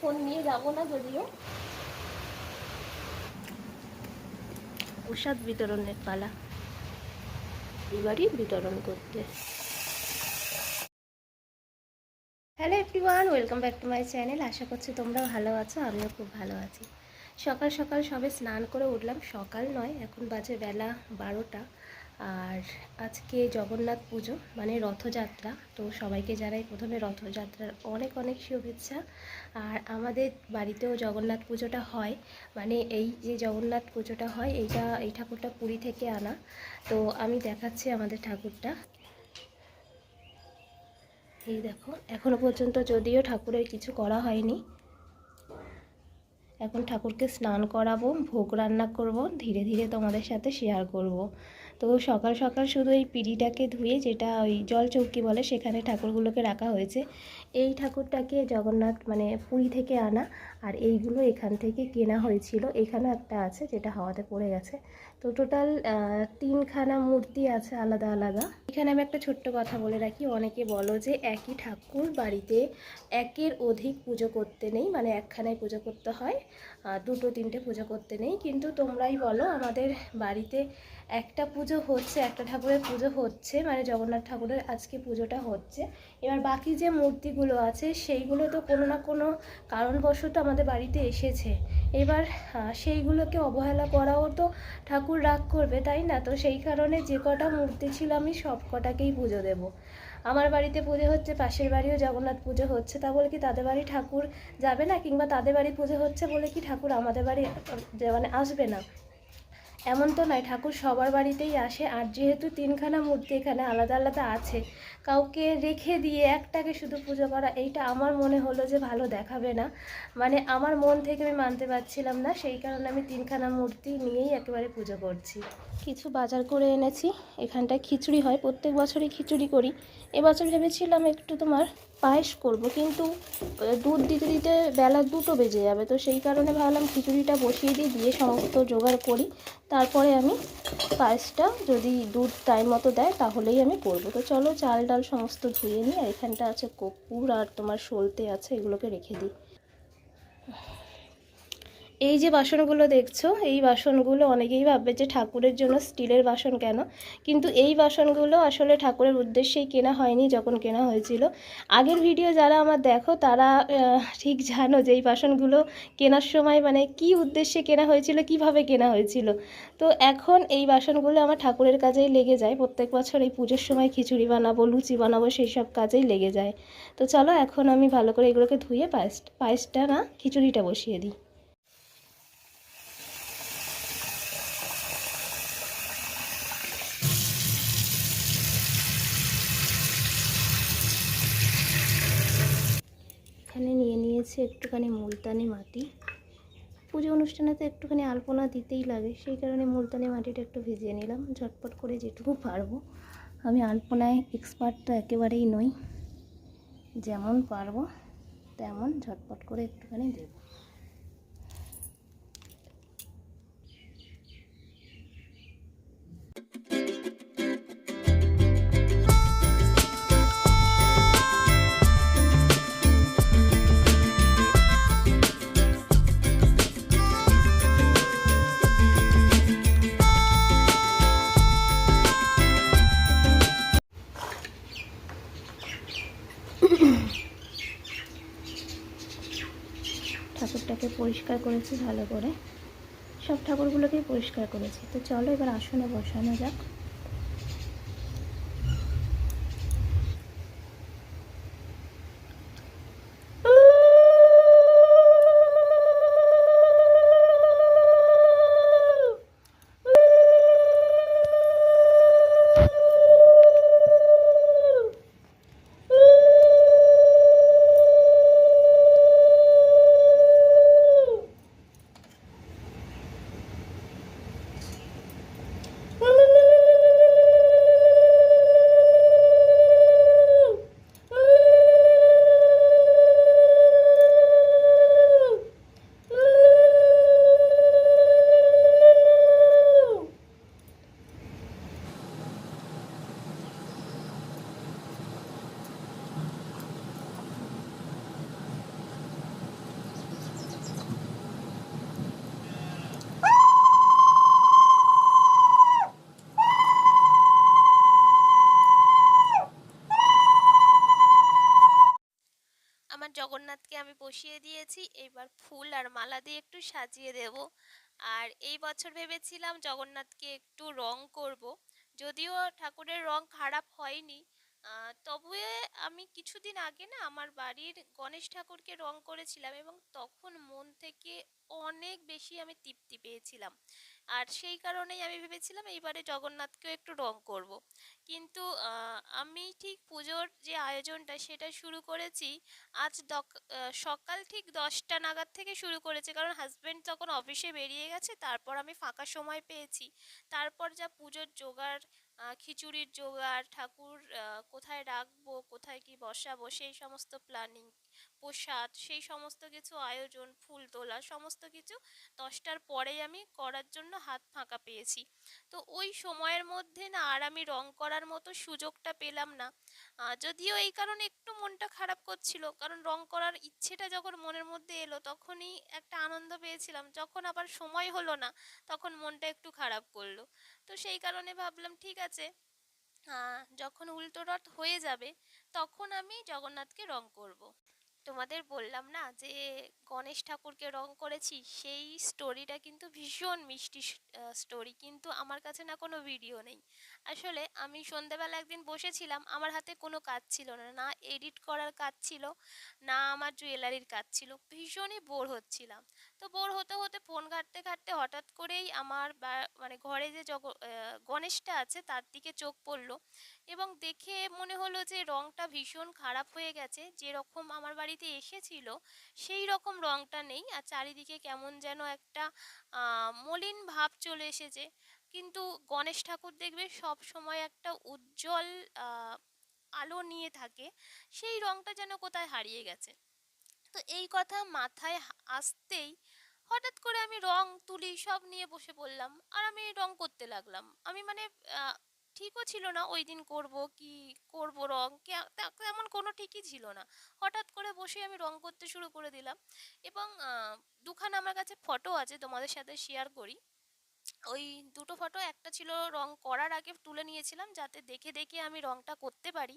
Phone নিয়ে যাব না যদিও। প্রসাদ বিতরণের পালা। এবারই বিতরণ করতে। Hello everyone welcome back to my channel. আশা করছি তোমরা ভালো আছো আমিও খুব ভালো আছি। সকাল সকাল সবে স্নান করে উঠলাম সকাল নয় এখন বাজে বেলা বারোটা। আর আজকে জগন্নাথ পুজো মানে রথযাত্রা। তো সবাইকে জানাই প্রথমে রথযাত্রার অনেক অনেক শুভেচ্ছা। আর আমাদের বাড়িতেও জগন্নাথ পুজোটা হয়। মানে এই যে জগন্নাথ পুজোটা হয়, এইটা, এই ঠাকুরটা পুরী থেকে আনা। তো আমি দেখাচ্ছি আমাদের ঠাকুরটা। এই দেখো, এখনও পর্যন্ত যদিও ঠাকুরের কিছু করা হয়নি। এখন ঠাকুরকে স্নান করাবো, ভোগ রান্না করব, ধীরে ধীরে তোমাদের সাথে শেয়ার করব। তো সকাল সকাল শুধু এই পিঁড়িটাকে ধুয়ে যেটা ওই জল চৌকি বলে সেখানে ঠাকুরগুলোকে রাখা হয়েছে, এই ঠাকুরটাকে জগন্নাথ মানে পুরী থেকে আনা আর এইগুলো এখান থেকে কেনা হয়েছিল। এখানেও একটা আছে যেটা হাওয়াতে পড়ে গেছে। তো টোটাল তিনখানা মূর্তি আছে আলাদা আলাদা। এখানে আমি একটা ছোট্ট কথা বলে রাখি, অনেকে বলো যে একই ঠাকুর বাড়িতে একের অধিক পুজো করতে নেই মানে একখানায় পুজো করতে হয় দুটো তিনটে পুজো করতে নেই। কিন্তু তোমরাই বলো আমাদের বাড়িতে একটা পুজো হচ্ছে, একটা ঠাকুরের পুজো হচ্ছে মানে জগন্নাথ ঠাকুরের আজকে পুজোটা হচ্ছে। এবার বাকি যে মূর্তিগুলো আছে, সেইগুলো তো কোনো না কোনো কারণবশত আমাদের বাড়িতে এসেছে। এবার সেইগুলোকে অবহেলা করাও তো ঠাকুর রাগ করবে, তাই না? তো সেই কারণে যে কটা মূর্তি ছিল আমি সব কটাকেই পুজো দেব। আমার বাড়িতে পুজো হচ্ছে, পাশের বাড়িও জগন্নাথ পুজো হচ্ছে, তা বলে কি তাদের বাড়ি ঠাকুর যাবে না? কিংবা তাদের বাড়ি পুজো হচ্ছে বলে কি ঠাকুর আমাদের বাড়ি মানে আসবে না? এমন তো নয়, ঠাকুর সবার বাড়িতেই আসে আর যেহেতু তিনখানা মূর্তি এখানে আলাদা আলাদা আছে, কাউকে রেখে দিয়ে একটাকে শুধু পুজো করা, এইটা আমার মনে হলো যে ভালো দেখাবে না। মানে আমার মন থেকে আমি মানতে পারছিলাম না, সেই কারণে আমি তিনখানা মূর্তি নিয়েই একেবারে পুজো করছি। কিছু বাজার করে এনেছি, এখানটায় খিচুড়ি হয়, প্রত্যেক বছরই খিচুড়ি করি। এবছর ভেবেছিলাম একটু তোমার পায়েস করব, কিন্তু দুধ দিতে দিতে বেলা দুটো বেজে যাবে। তো সেই কারণে ভাবলাম খিচুড়িটা বসিয়ে দিয়ে দিয়ে সমস্ত জোগাড় করি। তারপরে আমি পায়েসটা যদি দুধ টাইম মতো দেয়, তাহলেই আমি করব। তো চলো চাল ডাল সমস্ত ধুয়ে নিই, আর এখানটা আছে কপুর আর তোমার সলতে আছে, এগুলোকে রেখে দিই। এই যে বাসনগুলো দেখছ, এই বাসনগুলো অনেকেই ভাববে যে ঠাকুরের জন্য স্টিলের বাসন কেন? কিন্তু এই বাসনগুলো আসলে ঠাকুরের উদ্দেশ্যেই কেনা হয়নি যখন কেনা হয়েছিল। আগের ভিডিও যারা আমার দেখো, তারা ঠিক জানো যে এই বাসনগুলো কেনার সময় মানে কি উদ্দেশ্যে কেনা হয়েছিল, কীভাবে কেনা হয়েছিল। তো এখন এই বাসনগুলো আমার ঠাকুরের কাজেই লেগে যায়। প্রত্যেক বছর এই পুজোর সময় খিচুড়ি বানাবো, লুচি বানাবো, সেই সব কাজেই লেগে যায়। তো চলো এখন আমি ভালো করে এগুলোকে ধুয়ে পায়েস, পায়েসটা না, খিচুড়িটা বসিয়ে দিই। এখানে নিয়ে নিয়েছে, একটুখানি মুলতানি মাটি। পুজো অনুষ্ঠানে তো একটুখানি আলপনা দিতেই লাগে, সেই কারণে মুলতানি মাটিটা একটু ভিজিয়ে নিলাম। ঝটপট করে যেটুকু পারব। আমি আলপনায় এক্সপার্ট তো একেবারেই নই, যেমন পারব, তেমন ঝটপট করে একটুখানি দেব। ঠাকুরটাকে পরিষ্কার করেছি ভালো করে। সব ঠাকুরগুলোকেই পরিষ্কার করেছি। তো চলো এবার আসনে বসানো যাক। জগন্নাথকে আমি বসিয়ে দিয়েছি। এবার ফুল আর মালা দিয়ে একটু সাজিয়ে দেব। আর এই বছর ভেবেছিলাম জগন্নাথকে একটু রং করব। যদিও ঠাকুরের রং খারাপ হয়নি। আহ, তবে আমি কিছুদিন আগে না আমার বাড়ির গণেশ ঠাকুরকে রং করেছিলাম এবং তখন মন থেকে অনেক বেশি আমি তৃপ্তি পেয়েছিলাম। আর সেই কারণেই আমি ভেবেছিলাম এইবারে জগন্নাথকেও একটু রং করব। কিন্তু আমি ঠিক পুজোর যে আয়োজনটা সেটা শুরু করেছি আজ সকাল ঠিক দশটা নাগাদ থেকে শুরু করেছে। কারণ হাজব্যান্ড তখন অফিসে বেরিয়ে গেছে, তারপর আমি ফাঁকা সময় পেয়েছি। তারপর যা পুজোর জোগাড় খিচুড়ির জোগাড়, ঠাকুর কোথায় রাখব, কোথায় কি বসাবো, সেই সমস্ত প্ল্যানিং প্রসাদ সেই সমস্ত কিছু, আয়োজন, ফুল তোলা, সমস্ত কিছু দশটার পরেই আমি করার জন্য হাত ফাঁকা পেয়েছি। তো ওই সময়ের মধ্যে না আর আমি রং করার মতো সুযোগটা পেলাম না। যদিও এই কারণে একটু মনটা খারাপ করছিল, কারণ রং করার ইচ্ছেটা যখন মনের মধ্যে এলো, তখনই একটা আনন্দ পেয়েছিলাম। যখন আবার সময় হলো না, তখন মনটা একটু খারাপ করল। তো সেই কারণে ভাবলাম, ঠিক আছে যখন উল্টো রথ হয়ে যাবে, তখন আমি জগন্নাথকে রং করব। তোমাদের বললাম না যে গণেশ ঠাকুরকে রং করেছি? সেই স্টোরিটা কিন্তু ভীষণ মিষ্টি স্টোরি কিন্তু আমার কাছে না কোনো ভিডিও নেই। আসলে আমি সন্ধেবেলা একদিন বসেছিলাম, আমার হাতে কোনো কাজ ছিল না না এডিট করার কাজ ছিল, না আমার জুয়েলারির কাজ ছিল, ভীষণই বোর হচ্ছিলাম। তো বোর হতে হতে ফোন ঘাঁটতে ঘাঁটতে হঠাৎ করেই আমার মানে ঘরে যে জগ গণেশটা আছে তার দিকে চোখ পড়ল এবং দেখে মনে হলো যে রংটা ভীষণ খারাপ হয়ে গেছে, যেরকম আমার বাড়িতে এসেছিল, সেই রকম রংটা নেই আর চারিদিকে কেমন যেন একটা মলিন ভাব চলে এসেছে। কিন্তু গণেশ ঠাকুর দেখবে সব সময় একটা উজ্জ্বল আলো নিয়ে থাকে, সেই রংটা যেন কোথায় হারিয়ে গেছে। তো এই কথা মাথায় আসতেই হঠাৎ করে আমি রং, তুলি সব নিয়ে বসে পড়লাম। আর আমি রং করতে লাগলাম। আমি মানে ঠিকও ছিল না ওই দিন করব কি করব রং? তেমন কোনো ঠিকই ছিল না। হঠাৎ করে বসে আমি রং করতে শুরু করে দিলাম এবং দুখান আমার কাছে ফটো আছে তোমাদের সাথে শেয়ার করি। ওই দুটো ফটো, একটা ছিল রং করার আগে তুলে নিয়েছিলাম যাতে দেখে দেখে আমি রংটা করতে পারি।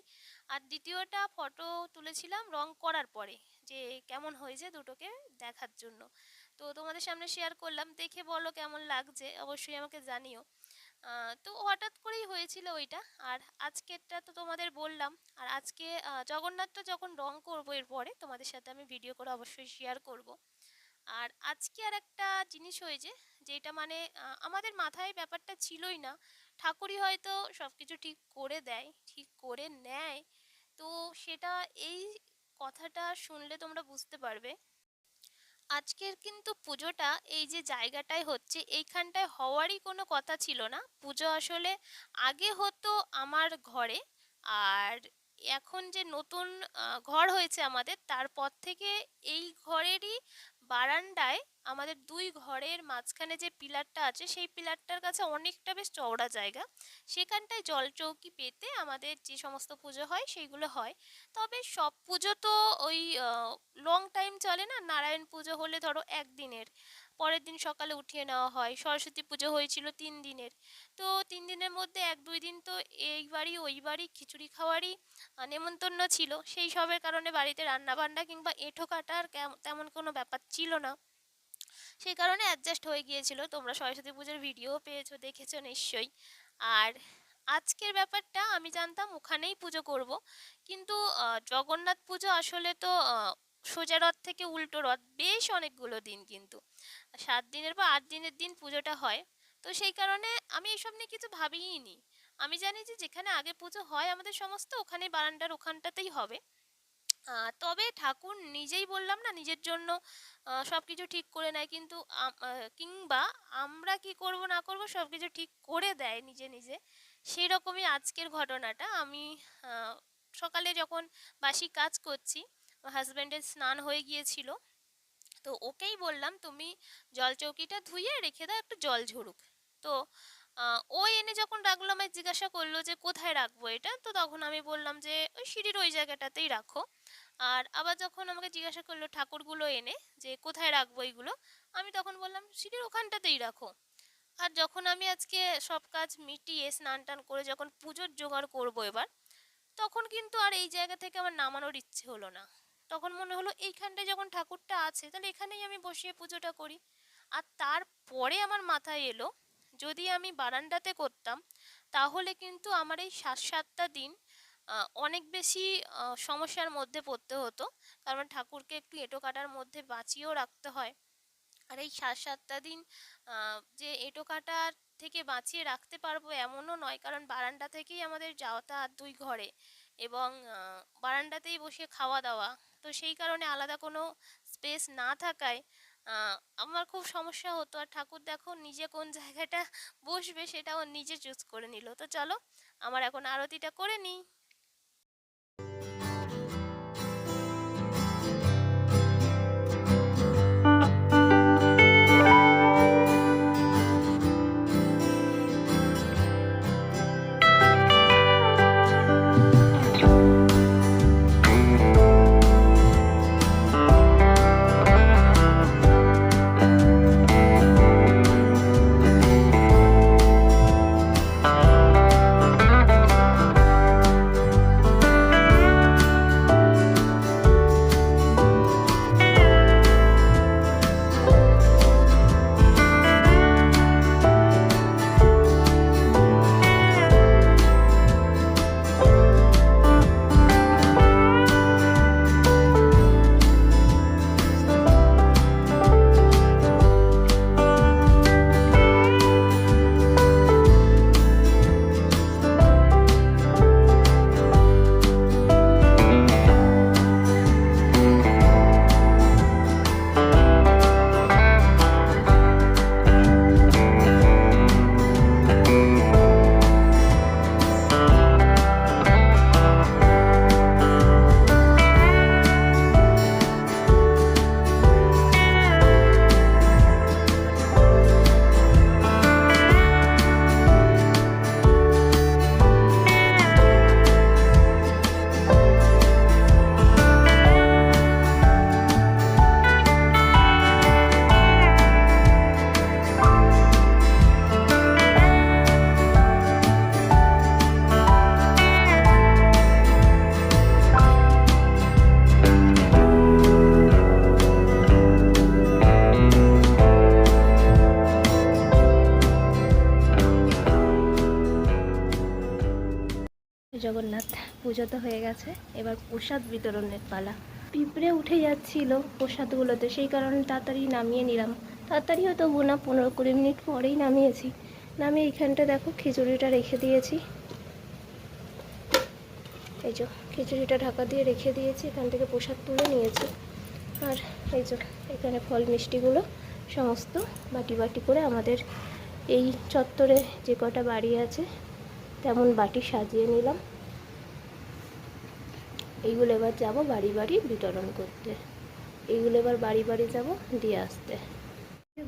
আর দ্বিতীয়টা ফটো তুলেছিলাম রং করার পরে, যে কেমন হয়েছে দুটোকে দেখার জন্য। তো তোমাদের সামনে শেয়ার করলাম, দেখে বলো কেমন লাগছে, অবশ্যই আমাকে জানিও। তো হঠাৎ করেই হয়েছিল ওইটা। আর আজকেরটা তো তোমাদের বললাম। আর আজকে জগন্নাথটা যখন রং করব এরপরে তোমাদের সাথে আমি ভিডিও করে অবশ্যই শেয়ার করব। আর আজকে আর একটা জিনিস হয়েছে, যেটা মানে আমাদের মাথায় ব্যাপারটা ছিলই না। ঠাকুরই হয়তো সব কিছু ঠিক করে দেয়, ঠিক করে নেয়। তো সেটা, এই কথাটা শুনলে তোমরা বুঝতে পারবে। আজকের কিন্তু পুজোটা এই যে জায়গাটায় হচ্ছে, এইখানটায় হওয়ারই কোনো কথা ছিল না। পুজো আসলে আগে হতো আমার ঘরে, আর এখন যে নতুন ঘর হয়েছে আমাদের, তারপর থেকে এই ঘরেরই বারান্দায় আমাদের দুই ঘরের মাঝখানে যে পিলারটা আছে, সেই পিলারটার কাছে অনেকটা বেশ চওড়া জায়গা। সেখানটায় জলচৌকি পেতে আমাদের যে সমস্ত পুজো হয়, সেইগুলো হয়। তবে সব পুজো তো ওই লং টাইম চলে না। নারায়ণ পুজো হলে ধরো একদিনের। পরের দিন সকালে উঠিয়ে নেওয়া হয়। সরস্বতী পুজো হয়েছিল তিন দিনের। তো তিন দিনের মধ্যে এক দুই দিন তো এই বাড়ি ওই বাড়ি খিচুড়ি খাওয়ারই নেমন্তন্ন ছিল। সেই সবের কারণে বাড়িতে রান্না বান্না কিংবা এঁঠো কাটার তেমন কোনো ব্যাপার ছিল না। সেই কারণে অ্যাডজাস্ট হয়ে গিয়েছিল। তোমরা সরস্বতী পুজোর ভিডিও পেয়েছ, দেখেছ নিশ্চয়ই। আর আজকের ব্যাপারটা আমি জানতাম ওখানেই পুজো করব। কিন্তু জগন্নাথ পুজো আসলে তো সোজা রথ থেকে উল্টো রথ, বেশ অনেকগুলো দিন কিন্তু। সাত দিনের বা আট দিনের দিন পুজোটা হয়। তো সেই কারণে আমি এসব নিয়ে কিছু ভাবিই নি। আমি জানি যে যেখানে আগে পুজো হয় আমাদের সমস্ত ওখানে বারান্দার ওখানটাতেই হবে। তবে ঠাকুর নিজেই বললাম না, নিজের জন্য সব কিছু ঠিক করে নেয়। কিন্তু কিংবা আমরা কি করব, না করব সব কিছু ঠিক করে দেয় নিজে নিজে। সেই রকমই আজকের ঘটনাটা। আমি সকালে যখন বাসি কাজ করছি হাজব্যান্ডের স্নান হয়ে গিয়েছিল। তো ওকেই বললাম, তুমি জল চৌকিটা ধুয়ে রেখে দাও, একটু জল ঝরুক। তো ও এনে যখন রাখল, আমায় জিজ্ঞাসা করল যে, কোথায় রাখব এটা? তো তখন আমি বললাম যে, ওই সিঁড়ির ওই জায়গাটাতেই রাখো। আর আবার যখন আমাকে জিজ্ঞাসা করল ঠাকুরগুলো এনে যে, কোথায় রাখব এইগুলো আমি তখন বললাম, সিঁড়ির ওখানটাতেই রাখো। আর যখন আমি আজকে সব কাজ মিটিয়ে স্নান টান করে যখন পুজোর জোগাড় করব এবার, তখন কিন্তু আর এই জায়গা থেকে আমার নামানোর ইচ্ছে হলো না। তখন মনে হলো, এইখানটায় যখন ঠাকুরটা আছে, তাহলে এখানেই আমি বসিয়ে পুজোটা করি। আর তারপরে আমার মাথায় এলো যদি আমি বারান্দাতে করতাম, তাহলে কিন্তু আমার এই সাত সাতটা দিন অনেক বেশি সমস্যার মধ্যে পড়তে হতো। কারণ ঠাকুরকে একটু এঁটো কাটার মধ্যে বাঁচিয়েও রাখতে হয়। আর এই সাত সাতটা দিন যে এঁটো কাটার থেকে বাঁচিয়ে রাখতে পারব এমনও নয়। কারণ বারান্দা থেকেই আমাদের যাতায়াত দুই ঘরে এবং বারান্দাতেই বসে খাওয়া দাওয়া। তো সেই কারণে আলাদা কোনো স্পেস না থাকায় আমার খুব সমস্যা হতো। আর ঠাকুর দেখো নিজে কোন জায়গাটা বসবে সেটা সেটাও নিজে চুজ করে নিল। তো চলো, আমার এখন আরতিটা করে নিই। পুজো তো হয়ে গেছে। এবার প্রসাদ বিতরণের পালা। পিঁপড়ে উঠে যাচ্ছিল প্রসাদগুলোতে। সেই কারণে তাড়াতাড়ি নামিয়ে নিলাম। তাড়াতাড়ি হয়তো বোনা, পনেরো কুড়ি মিনিট পরেই নামিয়েছি। নামিয়ে এইখানটা দেখো, খিচুড়িটা রেখে দিয়েছি। এই যে, খিচুড়িটা ঢাকা দিয়ে রেখে দিয়েছি। এখান থেকে প্রসাদ তুলে নিয়েছি। আর এই যে, এখানে ফল মিষ্টিগুলো সমস্ত বাটি বাটি করে আমাদের এই চত্বরে যে কটা বাড়ি আছে, তেমন বাটি সাজিয়ে নিলাম। এইগুলো এবার যাব বাড়ি বাড়ি বিতরণ করতে। এইগুলো এবার বাড়ি বাড়ি যাব দিয়ে আসতে।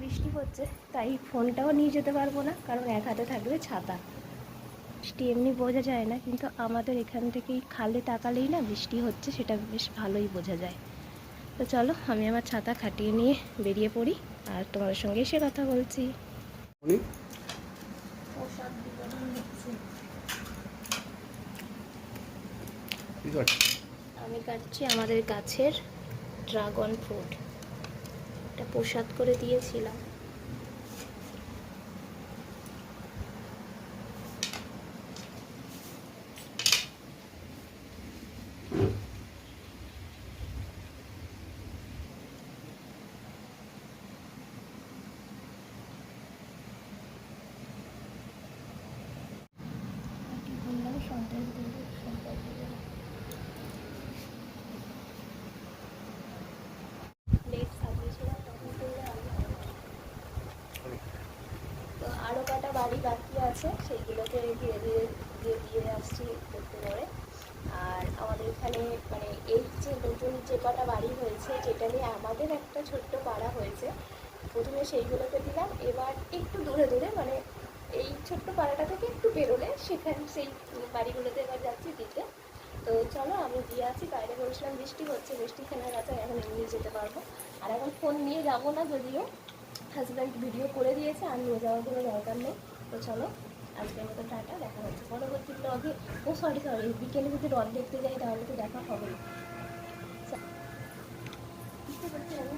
বৃষ্টি হচ্ছে তাই ফোনটাও নিয়ে যেতে পারব না কারণ এক হাতে থাকবে ছাতা। বৃষ্টি এমনি বোঝা যায় না কিন্তু আমাদের এখান থেকেই খালে তাকালেই না বৃষ্টি হচ্ছে সেটা বেশ ভালোই বোঝা যায়। তো চলো আমি আমার ছাতা খাটিয়ে নিয়ে বেরিয়ে পড়ি আর তোমাদের সঙ্গে এসে কথা বলছি। কি করছে আমি কাটছি আমাদের গাছের ড্রাগন ফ্রুট এটা প্রসাদ করে দিয়েছিলাম কি বললাম সন্দেশ দেবো সন্দেশ দেবো প্লেট সাজিয়েছিলাম তখন করলে আলু তো আরও কটা বাড়ি বাকি আছে, সেইগুলোকে ধীরে ধীরে দিয়ে দিয়ে আসছি করতে করে। আর আমাদের এখানে মানে এই যে নতুন যে কটা বাড়ি হয়েছে, যেটা নিয়ে আমাদের একটা ছোট্ট পাড়া হয়েছে, প্রথমে সেইগুলোকে দিলাম, এবার একটু দূরে দূরে মানে এই ছোট্ট পাড়াটা থেকে একটু বেরোলে সেখানে সেই বাড়িগুলোতে এবার যাচ্ছি দিতে। তো চলো, আমি দিয়ে আছি বাইরে বলছিলাম বৃষ্টি হচ্ছে, বৃষ্টি খেলার গেছে এখন এমনি যেতে পারব। আর এখন ফোন নিয়ে যাব না যদিও। হাজব্যান্ড ভিডিও করে দিয়েছে, আর নিয়ে যাওয়ার কোনো দরকার নেই। তো চলো, আজকের মতো টাটা, দেখা হচ্ছে পরবর্তী ব্লগে ও সরি সরি বিকেলে যদি রথ দেখতে যাই, তাহলে তো দেখা হবে পারছি আমি